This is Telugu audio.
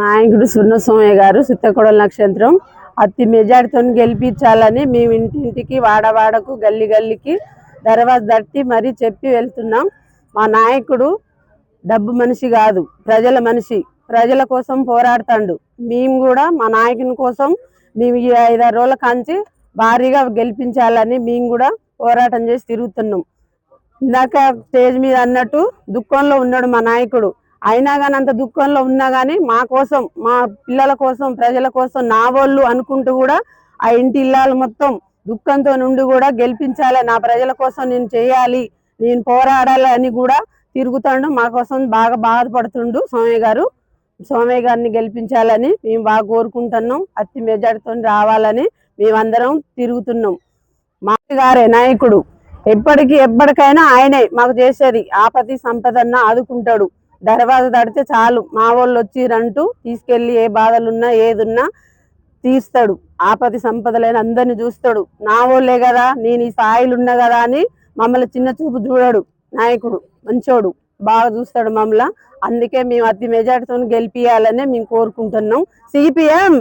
నాయకుడు సున్నసోమయ్య గారు సిత్తకొడల నక్షత్రం. అతి మెజార్టీతో గెలిపించాలని మేము ఇంటింటికి వాడవాడకు గల్లి గల్లికి దర్వాజ దట్టి మరీ చెప్పి వెళ్తున్నాం. మా నాయకుడు డబ్బు మనిషి కాదు ప్రజల మనిషి. ప్రజల కోసం పోరాడుతాడు. మేము కూడా మా నాయకుని కోసం మేము ఈ ఐదారు రోజుల కాంచి భారీగా గెలిపించాలని మేము కూడా పోరాటం చేసి తిరుగుతున్నాం. ఇందాక స్టేజ్ మీద అన్నట్టు దుఃఖంలో ఉన్నాడు మా నాయకుడు. అయినా కానీ అంత దుఃఖంలో ఉన్నా కానీ మా కోసం మా పిల్లల కోసం ప్రజల కోసం నా వాళ్ళు అనుకుంటూ కూడా ఆ ఇంటి ఇల్లాలు మొత్తం దుఃఖంతో నుండి కూడా గెలిపించాలి. నా ప్రజల కోసం నేను చేయాలి నేను పోరాడాలి అని కూడా తిరుగుతాడు. మా కోసం బాగా బాధపడుతుండు సోమయ్య గారు. సోమయ్య గారిని గెలిపించాలని మేము బాగా కోరుకుంటున్నాం. అతి మెజార్టీతో రావాలని మేమందరం తిరుగుతున్నాం. మా గారే నాయకుడు. ఎప్పటికీ ఎప్పటికైనా ఆయనే మాకు చేసేది. ఆపతి సంపదన్న ఆదుకుంటాడు. దర్వాజా తడితే చాలు. మా వాళ్ళు వచ్చిరంటూ తీసుకెళ్ళి ఏ బాధలున్నా ఏదున్నా తీస్తాడు. ఆపతి సంపదలైన అందరిని చూస్తాడు. నా వాళ్ళే కదా నేను ఈ స్థాయిలు ఉన్నా కదా అని మమ్మల్ని చిన్న చూపు చూడడు. నాయకుడు మంచోడు బాగా చూస్తాడు మమ్మల్ని. అందుకే మేము అతి మెజార్టీతో గెలిపియాలనే మేము కోరుకుంటున్నాం. సిపిఎం!